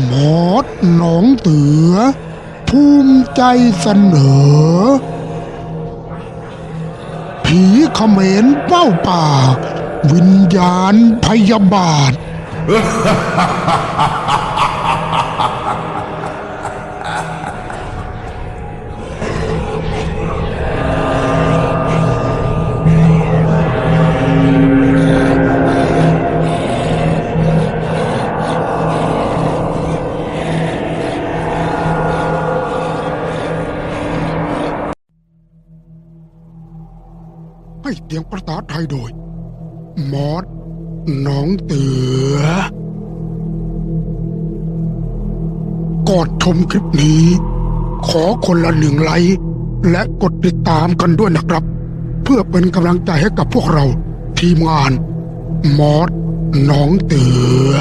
หมอดหนองเตือ ภูมิใจเสนอ ผีเขมรเป้าป่า วิญญาณพยาบาท สียงประสาไทยโดย มอสน้องเตือกอดชมคลิปนี้ ขอคนละหนึ่งไลค์และกดติดตามกันด้วยนะครับ เพื่อเป็นกำลังใจให้กับพวกเราทีมงาน มอสน้องเตือ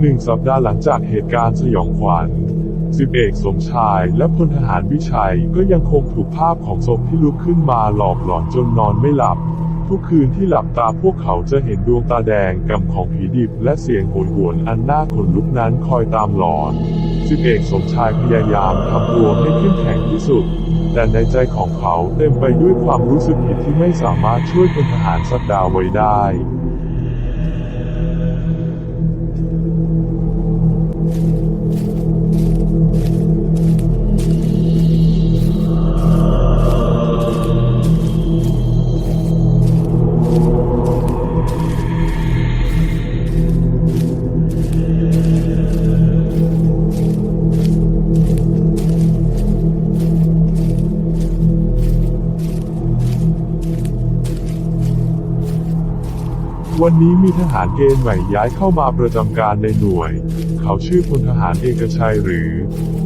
หนึ่งสัปดาห์หลังจากเหตุการณ์สยองขวัญสิบเอกสมชายและพลทหารวิชัยก็ยังคงถูกภาพของศพที่ลุกขึ้นมาหลอกหลอนจนนอนไม่หลับ ทุกคืนที่หลับตาพวกเขาจะเห็นดวงตาแดงกำของผีดิบและเสียงโหยหวนอันน่าขนลุกนั้นคอยตามหลอนสิบเอกสมชายพยายามทำตัวให้เข้มแข็งที่สุด แต่ในใจของเขาเต็มไปด้วยความรู้สึกผิดที่ไม่สามารถช่วยพลทหารสักดาไว้ได้ วันนี้มีทหารเกณฑ์ใหม่ย้ายเข้ามาประจำการในหน่วย เขาชื่อพลทหารเอกชัยหรือ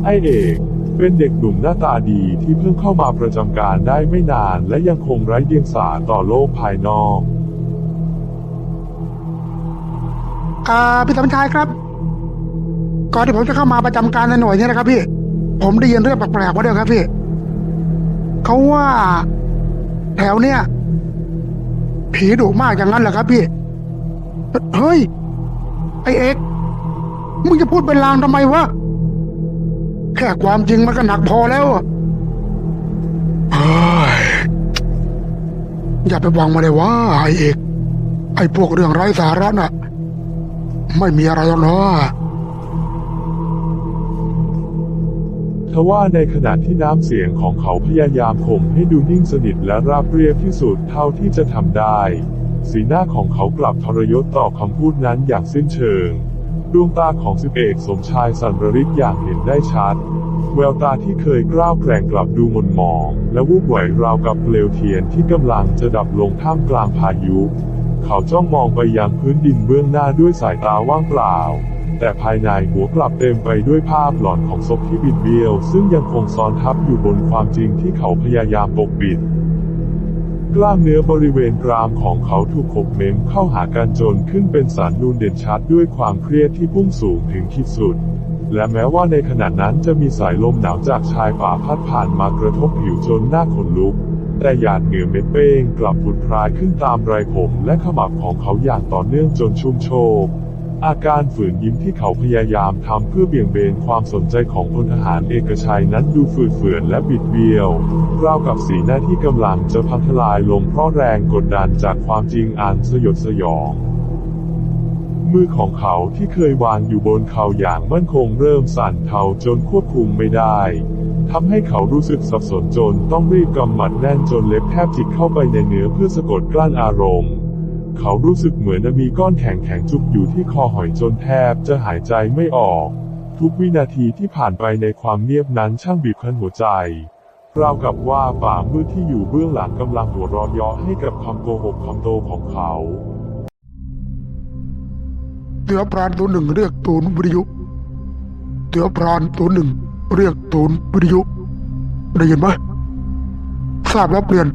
ไอเอกเป็นเด็กหนุ่มหน้าตาดีที่เพิ่งเข้ามาประจำการได้ไม่นานและยังคงไร้เดียงสาต่อโลกภายนอก อ่าพี่สมชายครับ ก่อนที่ผมจะเข้ามาประจำการในหน่วยนี้นะครับพี่ ผมได้ยินเรื่องแปลกๆมาด้วยครับพี่เขาว่า แถวเนี้ยผีดุมากอย่างนั้นเหรอครับพี่ เฮ้ย ไอเอกมึงจะพูดเป็นลางทำไมวะ แค่ความจริงมันก็หนักพอแล้วอะเฮ้ยอย่าไปหวังมาเลยว่าไอเอก ไอพวกเรื่องไร้สาระน่ะ ไม่มีอะไรหรอกเนาะทว่าในขณะที่น้ำเสียงของเขาพยายามข่มให้ดูนิ่งสนิทและราบเรียบที่สุดเท่าที่จะทำได้ สีหน้าของเขากลับทรยศต่อคำพูดนั้นอย่างสิ้นเชิง ดวงตาของสิบเอกสมชายสันระริกอย่างเห็นได้ชัด แววตาที่เคยกล้าวแกร่งกลับดูหม่นหมอง และวูบไหวราวกับเปลวเทียนที่กำลังจะดับลงท่ามกลางพายุ เขาจ้องมองไปยังพื้นดินเบื้องหน้าด้วยสายตาว่างเปล่า แต่ภายในหัวกลับเต็มไปด้วยภาพหลอนของศพที่บิดเบี้ยว ซึ่งยังคงซ้อนทับอยู่บนความจริงที่เขาพยายามปกปิด กล้ามเนื้อบริเวณกรามของเขาถูกขบเม้มเข้าหากันจนขึ้นเป็นสารนูนเด่นชัดด้วยความเครียดที่พุ่งสูงถึงขีดสุด และแม้ว่าในขณะนั้นจะมีสายลมหนาวจากชายป่าพัดผ่านมากระทบผิวจนหน้าขนลุก แต่หยาดเหงื่อเม็ดเป้งกลับผุดพรายขึ้นตามไรผมและขมับของเขาอย่างต่อเนื่องจนชุ่มโชก อาการฝืนยิ้มที่เขาพยายามทำเพื่อเบี่ยงเบนความสนใจของพลทหารเอกชัยนั้นดูฝืดเฟือนและบิดเบี้ยว ราวกับสีหน้าที่กำลังจะพังทลายลงเพราะแรงกดดันจากความจริงอันสยดสยอง มือของเขาที่เคยวางอยู่บนเขาอย่างมั่นคงเริ่มสั่นเทาจนควบคุมไม่ได้ทำให้เขารู้สึกสับสนจนต้องรีบกำหมัดแน่นจนเล็บแทบจิกเข้าไปในเนื้อเพื่อสะกดกลั้นอารมณ์ เขารู้สึกเหมือนมีก้อนแข็งแข็งจุกอยู่ที่คอหอยจนแทบจะหายใจไม่ออก ทุกวินาทีที่ผ่านไปในความเงียบนั้นช่างบีบคั้นหัวใจราวกับว่าป่ามืดที่อยู่เบื้องหลังกำลังหัวเรอเยอให้กับคำโกหกคำโตของเขาเสือพรานตัวหนึ่งเรียกตูนย์วิทยุเตือพรานตัวหนึ่งเรียกตูนย์วิทยุได้ยินไหมทราบแล้วเปลี่ยน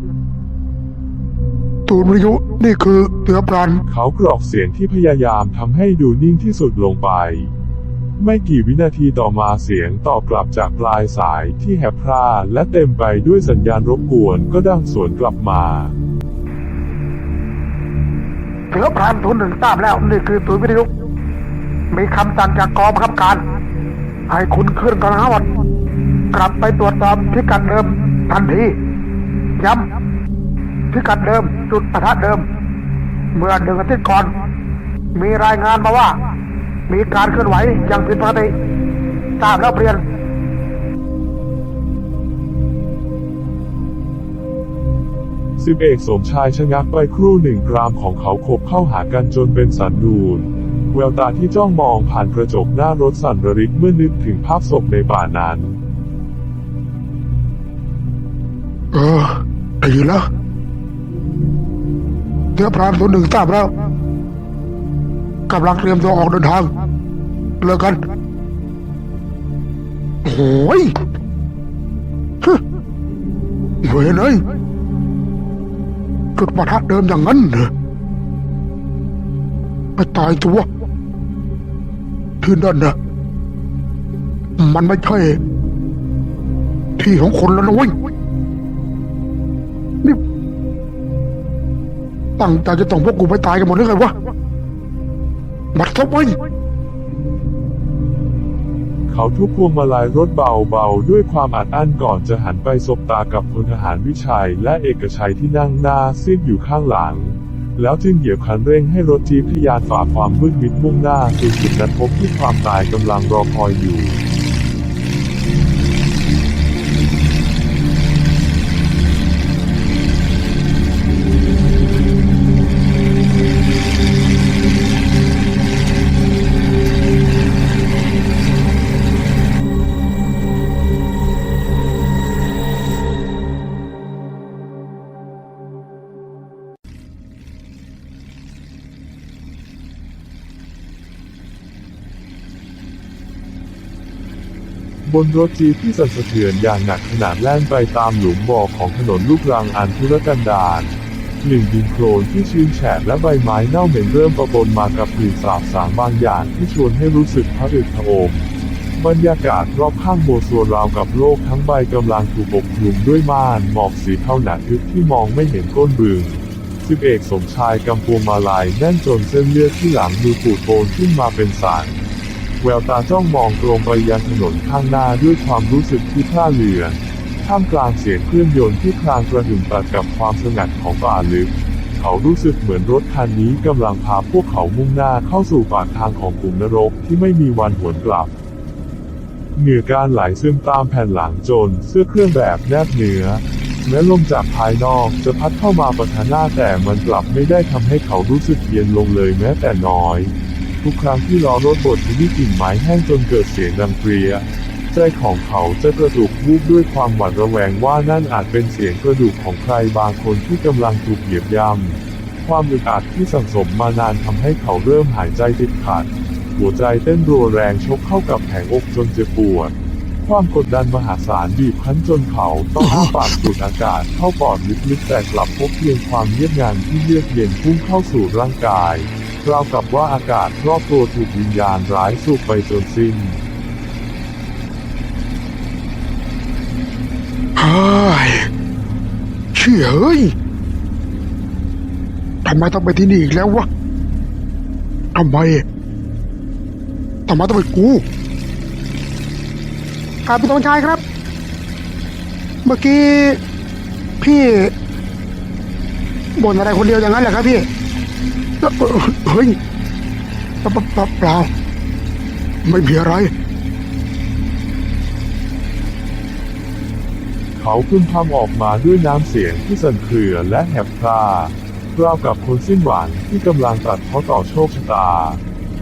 ตูนย์วิทยุนี่คือเตือพรานเขากรอกเสียงที่พยายามทำให้ดูนิ่งที่สุดลงไป ไม่กี่วินาทีต่อมาเสียงตอบกลับจากปลายสายที่แหบพร่าและเต็มไปด้วยสัญญาณรบกวนก็ดังสวนกลับมาเสือพรานศูนย์หนึ่งทราบแล้วนี่คือศูนย์วิทยุมีคำสั่งจากกองบังคับการ ให้คุณขึ้นกระหวัดกลับไปตรวจสอบพิกัดเดิมทันทีย้ำ พิกัดเดิม จุดปะทะเดิม เมื่อหนึ่งอาทิตย์ก่อน มีรายงานมาว่า มีการเคลื่อนไหวอย่างผิดปกติทราบแล้วเปลี่ยนสิบเอกสมชายชะงักไปครู่หนึ่งกรามของเขาขบเข้าหากันจนเป็นสันดูนแววตาที่จ้องมองผ่านกระจกหน้ารถสั่นระริกเมื่อนึกถึงภาพศพในป่านั้น เออได้ยินแล้ว เรือพรานตัวหนึ่งทราบแล้วกำลังเตรียมตัวออกเดินทางเลิกกันโอ้ยฮึเว้ยเนยจุดประทัดเดิมอย่างนั้นเหรอไปตายตัวที่นั่นนะมันไม่ใช่ ที่ของคนแล้วนะเว้ยนี่ ตั้งใจจะต้องพวกกูไปตายกันหมดหรือไงวะบัดซบไว้เขาทุบพวงมาลัยรถเบาๆ ด้วยความอัดอั้นก่อนจะหันไปสบตากับพลทหารวิชัยและเอกชัยที่นั่งหน้าซีดอยู่ข้างหลัง แล้วจึงเหยียบคันเร่งให้รถจี๊ปทะยานฝ่าความมืดมิดมุ่งหน้าสู่จุดนัดพบที่ความตายกำลังรอคอยอยู่ นรถจีที่สั่นสะเทือนอย่างหนักขนาดแล่นไปตามหลุมบ่อของถนนลูกรังอันทุรกันดารหนึ่งดินโคลนที่ชื้นแฉะและใบไม้เน่าเหม็นเริ่มประปนมากับกลิ่นสาบสางบางอย่างที่ชวนให้รู้สึกพระอึกพระอมบรรยากาศรอบข้างโมซัวราวกับโลกทั้งใบกำลังถูกปกคลุมด้วยม่านหมอกสีเทาหนาทึบที่มองไม่เห็นก้นบึงสิบเอกสมชายกำพวงมาลายแน่นจนเส้นเลือดที่หลังดูปูดโปนขึ้นมาเป็นสาย แววตาจ้องมองตรงไปยังถนนข้างหน้าด้วยความรู้สึกที่พลาเลือนท่ามกลางเสียงเครื่องยนต์ที่คลางกระหึ่มตัดกับความสงัดของป่าลึก เขารู้สึกเหมือนรถคันนี้กำลังพาพวกเขามุ่งหน้าเข้าสู่ปากทางของกลุ่มนรกที่ไม่มีวันหวนกลับ เหงื่อการไหลซึมตามแผ่นหลังจน เสื้อเครื่องแบบแนบเนื้อแม้ลมจากภายนอกจะพัดเข้ามาปะทะหน้าแต่มันกลับไม่ได้ทำให้เขารู้สึกเย็นลงเลยแม้แต่น้อย ทุกครั้งที่ล้อรถบดที่กิ่งไม้แห้งจนเกิดเสียงดังเปรียใจของเขาจะกระตุกวูบด้วยความหวาดระแวงว่านั่นอาจเป็นเสียงกระดูกของใครบางคนที่กำลังถูกเหยียบย่ำความอึดอัดที่สั่งสมมานานทำให้เขาเริ่มหายใจติดขัด หัวใจเต้นรัวแรงชกเข้ากับแผงอกจนเจ็บปวด ความกดดันมหาศาลบีบคั้นจนเขาต้องอ้าปากสูดอากาศเข้าปอดลึกๆแต่กลับพบเพียงความเงียบงันที่เยือกเย็นพุ่งเข้าสู่ร่างกาย ราวกับว่าอากาศรอบตัวถูกวิญญาณร้ายสูบไปจนสิ้นเฮ้ยเชี่ยเฮ้ยทำไมต้องไปที่นี่อีกแล้ววะทำไมทำไมต้องไปกูครับพี่ตงชายครับ เมื่อกี้ พี่บ่นอะไรคนเดียวอย่างนั้นแหละครับพี่ เฮ้ยเปล่าเปล่าไม่มีอะไร เขาพึมพำออกมาด้วยน้ำเสียงที่สั่นเครือและแหบพร่าราวกับคนสิ้นหวังที่กำลังตัดเพาะต่อโชคชะตา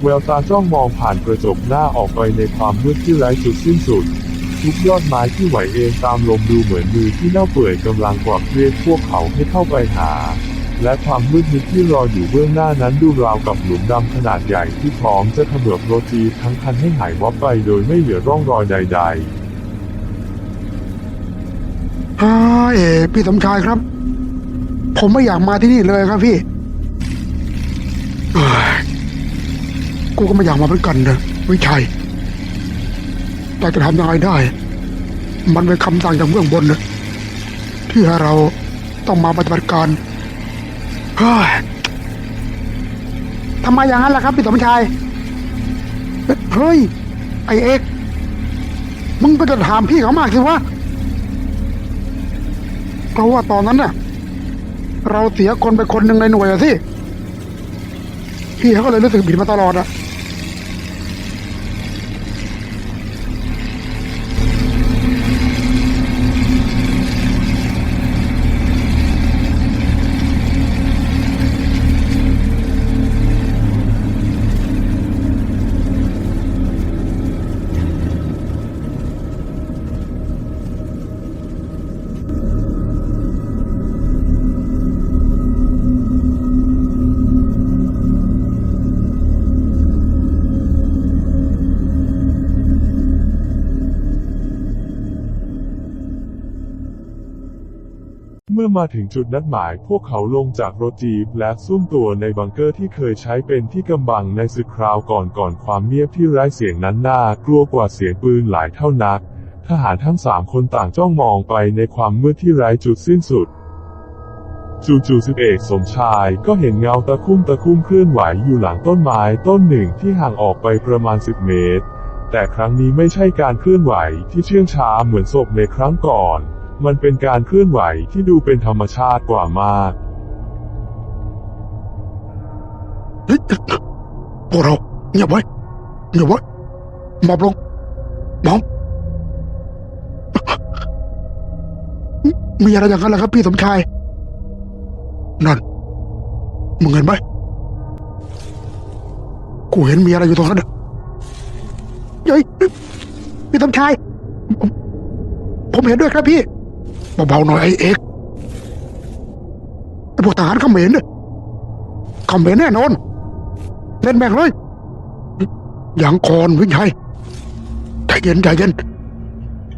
แววตาจ้องมองผ่านกระจกหน้าออกไปในความมืดที่ไร้จุดสิ้นสุด ทุกยอดไม้ที่ไหวเองตามลมดูเหมือนมือที่เน่าเปื่อยกำลังกวักเรียกพวกเขาให้เข้าไปหา และความมืดมิดที่รออยู่เบื้องหน้านั้นดูราวกับหลุมดำขนาดใหญ่ที่พร้อมจะขมือบโรจีทั้งคันให้หายวับไปโดยไม่เหลือร่องรอยใดๆฮ่าเอ๋พี่สมชายครับ ผมไม่อยากมาที่นี่เลยครับพี่เอ้ยกูก็ไม่อยากมาเหมือนกันนะวิชัย แต่จะทำยังไงได้ มันเป็นคำสั่งจากเบื้องบนนะที่ให้เราต้องมาปฏิบัติการ เฮ้ยทำไมอย่างนั้นล่ะครับ พี่สมชาย เฮ้ย ไอเอกมึงก็จะถามพี่เขามากสิวะเพราะว่าตอนนั้นน่ะ เราเสียคนไปคนหนึ่งในหน่วยอะสิ พี่เขาก็เลยรู้สึกผิดมาตลอดอะ มื่อมาถึงจุดนัดหมาย พวกเขาลงจากรถจีบและซุ่มตัวในบังเกอร์ที่เคยใช้เป็นที่กำบังในศึกคราวก่อนก่อนความเงียบที่ไร้เสียงนั้นน่ากลัวกว่าเสียงปืนหลายเท่านัก ทหารทั้งสามคนต่างจ้องมองไปในความมืดที่ไร้จุดสิ้นสุดจู่ๆสิบเอกสมชายก็เห็นเงาตะคุ่มตะคุ่มเคลื่อนไหวอยู่หลังต้นไม้ต้นหนึ่งที่ห่างออกไปประมาณ10เมตร แต่ครั้งนี้ไม่ใช่การเคลื่อนไหวที่เชื่องช้าเหมือนศพในครั้งก่อน มันเป็นการเคลื่อนไหวที่ดูเป็นธรรมชาติกว่ามาก เฮ้ยพวกเราเงียบไว้เงียบไว้หมอบลงหมอบมีอะไรอย่างนั้นเหรอครับพี่สมชาย นั่น มึงเห็นไหมกูเห็นมีอะไรอยู่ตรงนั้นเฮ้ยพี่สมชาย ผมเห็นด้วยครับพี่ เบาๆหน่อยไอ้เอกไอ้พวกทหารเขมรเนี่ยเขมรแน่นอน เล่นแม่งเลยอย่างคอนวิชัยใจเย็นใจเย็น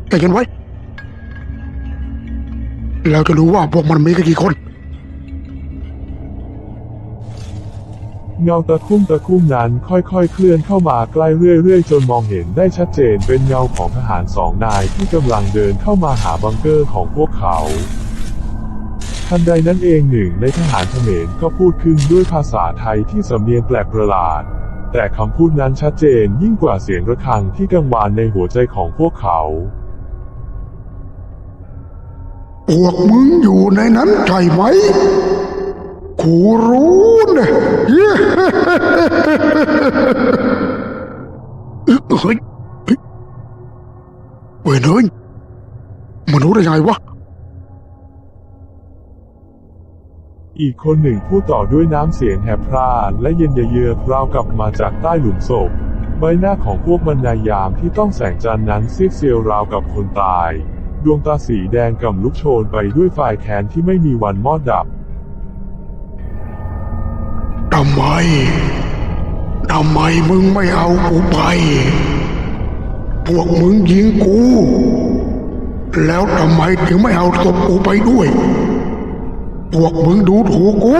ใจเย็นไว้ เราจะรู้ว่าพวกมันมีกันกี่คน เงาตะคุ่มตะคุ่มนั้นค่อยๆ เคลื่อนเข้ามาใกล้เรื่อยๆ จนมองเห็นได้ชัดเจนเป็นเงาของทหารสองนายที่กำลังเดินเข้ามาหาบังเกอร์ของพวกเขาทันใดนั้นเองหนึ่งในทหารเขมรก็พูดขึ้นด้วยภาษาไทยที่สำเนียงแปลกประหลาด แต่คำพูดนั้นชัดเจนยิ่งกว่าเสียงระฆังที่กังวานในหัวใจของพวกเขาพวกมึงอยู่ในนั้นใช่ไหม กูรู้นะเย้เฮ้ยเฮ้ยเว้ยเนยมันรู้ได้ไงวะอีกคนหนึ่งพูดต่อด้วยน้ำเสียงแหบพร่าและเย็นเยือกราวกับมาจากใต้หลุมศพ ใบหน้าของพวกบรรณายามที่ต้องแสงจันทร์นั้นซีดเซียวราวกับคนตาย ดวงตาสีแดงกำลุกโชนไปด้วยไฟแค้นที่ไม่มีวันมอดดับ ทำไม ทำไมมึงไม่เอากูไป พวกมึงยิงกู แล้วทำไมถึงไม่เอาศพกูไปด้วย พวกมึงดูถูกกู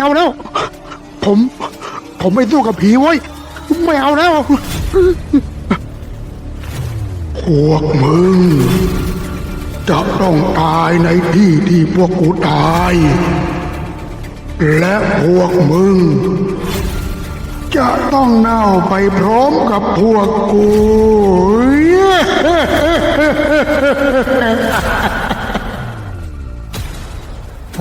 เอาแล้ว ผม ผมไม่สู้กับผีไว้ย ไม่เอาแล้วพวกมึง จะต้องตายในที่ที่พวกกูตาย และพวกมึง จะต้องเน่าไปพร้อมกับพวกกู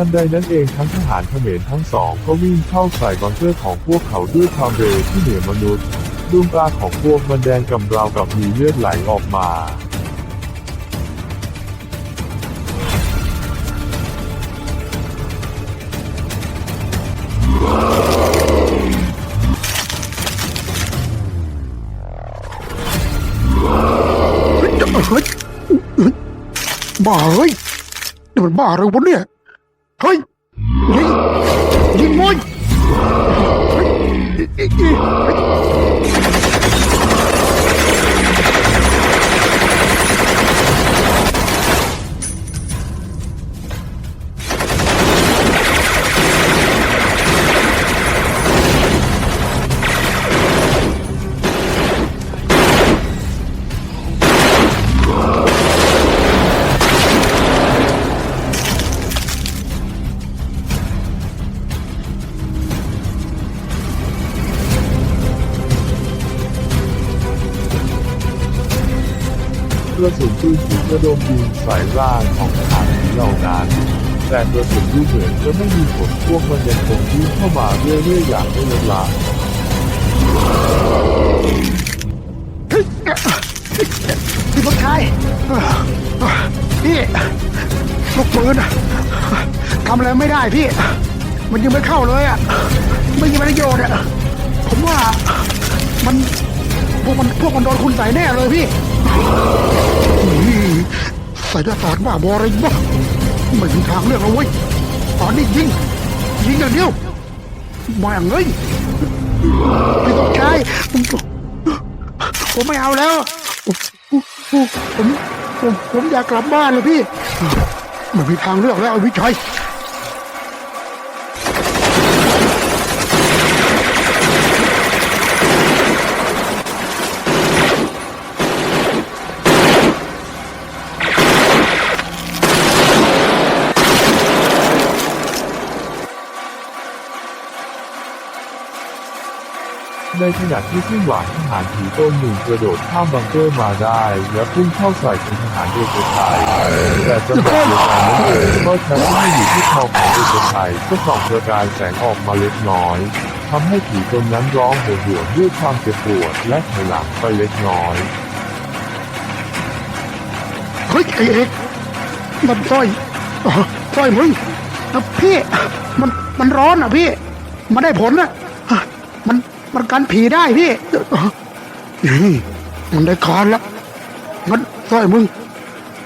ทันใดนั้นเองทั้งทหารเขมรทั้งสองก็วิ่งเข้าใส่บังเกอร์ของพวกเขาด้วยความเร็วที่เหนือมนุษย์ดวงตาของพวกมันแดงกำราวกับมีเลือดไหลออกมาเฮ้ยเฮ้ยบ้าเฮ้ยนี่มันบ้าอะไรวะเนี่ย เฮ้ยยิงยิงมวย ดูเหมือนจะไม่มีผลพวกมันยังคงยิงเข้ามาเรื่อยๆอย่างไม่ลดละเฮ้พี่สมชายพี่ลูกปืนะทำอะไรไม่ได้พี่ มันยังไม่เข้าเลยอะ ไม่มีประโยชน์อะ ผมว่ามันพวกมันพวกมันโดนคุณใส่แน่เลยพี่นี่ใส่หน้าตากบ้าบออะไรวะไม่มีทางเลือกแล้วเว้ย ตอนนี้ยิง ยิงอย่างเดียวมาอย่างเอ้ยพี่สมชายผมผมไม่เอาแล้ว ผมผมผมอยากกลับบ้านเลยพี่ไม่มีทางเลือกแล้ววิชัย ในขณะที่สิ้นหวังทหารผีต้นหนึ่งกระโดดข้ามบังเกอร์มาได้ และพุ่งเข้าใส่ทหารเอกชัยแต่จังหวะเดียวกันนั้นเองก็แทบไม่อยู่ที่คอของเอกชัยก็ส่องประกายแสงออกมาเล็กน้อยทำให้ผีตนนั้นร้องโหยหวนด้วยความเจ็บปวดและถอยหลังไปเล็กน้อยเฮ้ยไอเอกมันสร้อยต้อยมึงนะพี่มันมันร้อนอะพี่ มันได้ผลนะมัน มันกันผีได้พี่นี่มันได้คานแล้วงั้นสร้อยมึง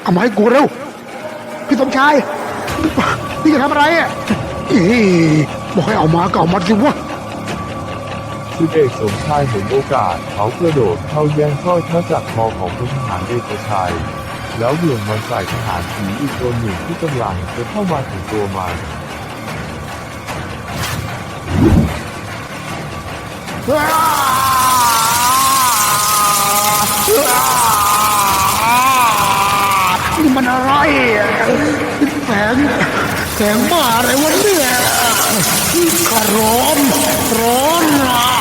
เอามาให้กูเร็ว พี่สมชายพี่จะทำอะไรอะอีบอกให้เอามาก็เอามาสิวะสิบเอกสมชายเห็นโอกาสเขากระโดดเข้าแย่งสร้อยพระจากรคอของพลทหารเอกชัย แล้วเหวี่ยงมันใส่ทหารผีอีกตัวหนึ่งที่กำลังจะเข้ามาถึงตัวมัน นี่มันอะไรแสงแสงบ้าอะไรวะเนี่ยขอร้อนร้อนอะ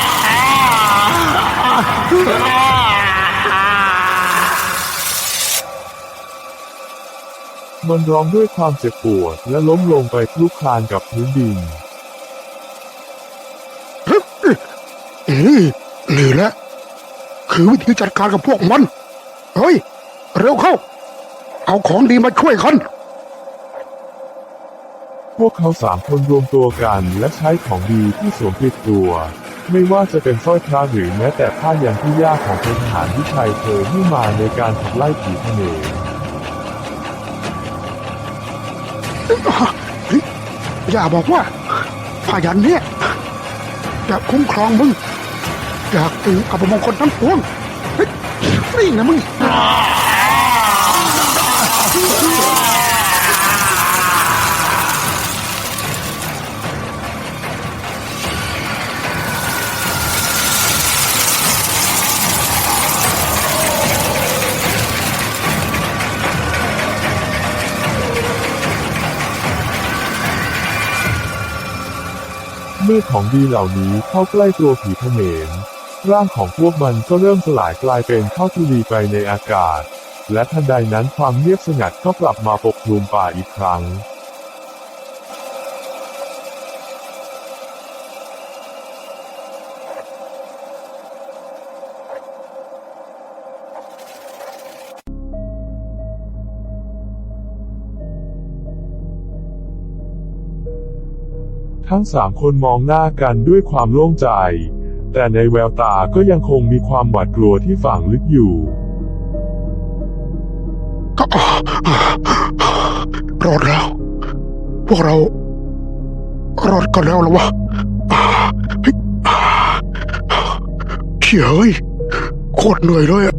มันร้องด้วยความเจ็บปวดและล้มลงไปคลุกคลานกับพื้นดิน เอ้ยนี่แหละคือวิธีจัดการกับพวกมัน เฮ้ย เร็วเข้า เอาของดีมาช่วยกันพวกเขาสามคนรวมตัวกันและใช้ของดีที่สวมติดตัว ไม่ว่าจะเป็นสร้อยพระหรือแม้แต่ผ้ายันที่ยากของพลทหารที่ชัยเคยให้มาในการขับไล่ผีเขมรอย่าบอกว่าพายันเนี่ยจะคุ้มครองมึง จากสิ่งอัปมงคลทั้งปวงเฮ้ยนี่นะมึงเมื่อของดีเหล่านี้เข้าใกล้ตัวผีเขมร ร่างของพวกมันก็เริ่มสลายกลายเป็นข้าวทุลีไปในอากาศ และทันใดนั้นความเงียบสงัดก็กลับมาปกคลุมป่าอีกครั้งทั้งสามคนมองหน้ากันด้วยความโล่งใจ แต่ในแววตาก็ยังคงมีความหวาดกลัวที่ฝังลึกอยู่ รอดแล้ว พวกเรา รอดกันแล้วหรอวะเฮ้ยอ่าเฉียเฮ้ยโคตรเหนื่อยเลยอะ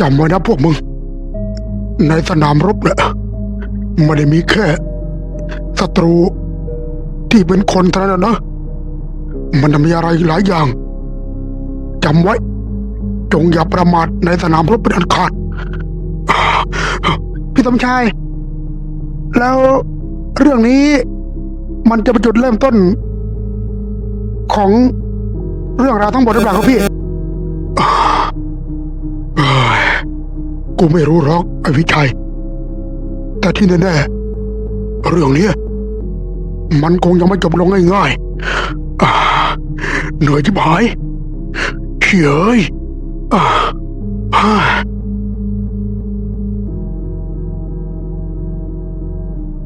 จำไว้นะพวกมึง ในสนามรบเนี่ยไม่ได้มีแค่ศัตรูที่เป็นคนเท่านั้นนะ มันจะมีอะไรหลายอย่างจำไว้ จงอย่าประมาทในสนามรบเป็นอันขาด พี่สมชาย แล้วเรื่องนี้มันจะเป็นจุดเริ่มต้น ของเรื่องราวทั้งหมดหรือเปล่าครับพี่กูไม่รู้หรอกไอ้วิชัย แต่ที่แน่ๆเรื่องนี้มันคงยังไม่จบลงง่ายๆ เหนื่อยจิบหายเฉยเอ้ยอ่าฮ่า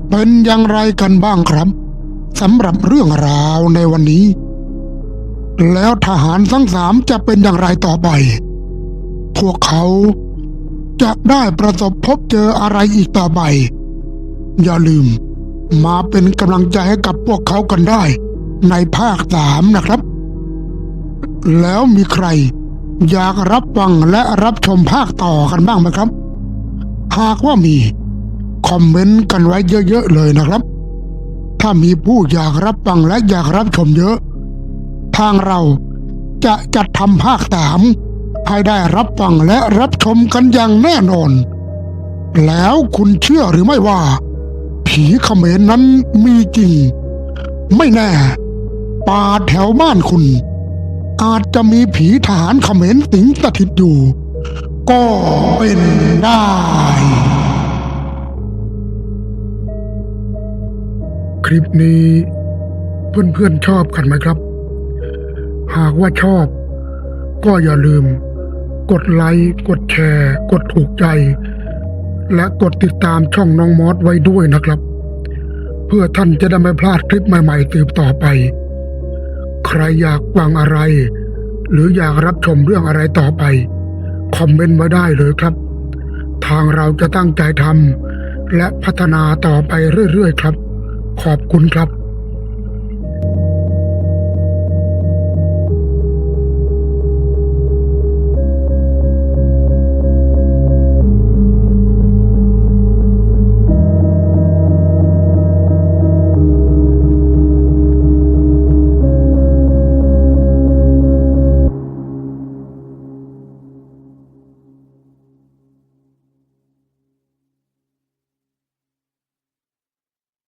เป็นอย่างไรกันบ้างครับสำหรับเรื่องราวในวันนี้ แล้วทหารทั้งสามจะเป็นอย่างไรต่อไป พวกเขาจะได้ประสบพบเจออะไรอีกต่อไป อย่าลืมมาเป็นกำลังใจให้กับพวกเขากันได้ ในภาคสามนะครับ แล้วมีใคร อยากรับฟังและรับชมภาคต่อกันบ้างไหมครับ หากว่ามี คอมเมนต์กันไว้เยอะๆเลยนะครับ ถ้ามีผู้อยากรับฟังและอยากรับชมเยอะ ทางเราจะจัดทำภาคสามให้ได้รับฟังและรับชมกันอย่างแน่นอน แล้วคุณเชื่อหรือไม่ว่า ผีเขมรนั้นมีจริง ไม่แน่ ป่าแถวบ้านคุณ อาจจะมีผีทหารเขมรสิงสถิตอยู่ ก็เป็นได้ คลิปนี้เพื่อนๆชอบกันไหมครับ หากว่าชอบ ก็อย่าลืม กดไลค์ กดแชร์ กดถูกใจ และกดติดตามช่องน้องมอสไว้ด้วยนะครับ เพื่อท่านจะได้ไม่พลาดคลิปใหม่ๆตืบต่อไป ใครอยากฟังอะไร หรืออยากรับชมเรื่องอะไรต่อไป คอมเมนต์มาได้เลยครับ ทางเราจะตั้งใจทำและพัฒนาต่อไปเรื่อยๆครับ ขอบคุณครับ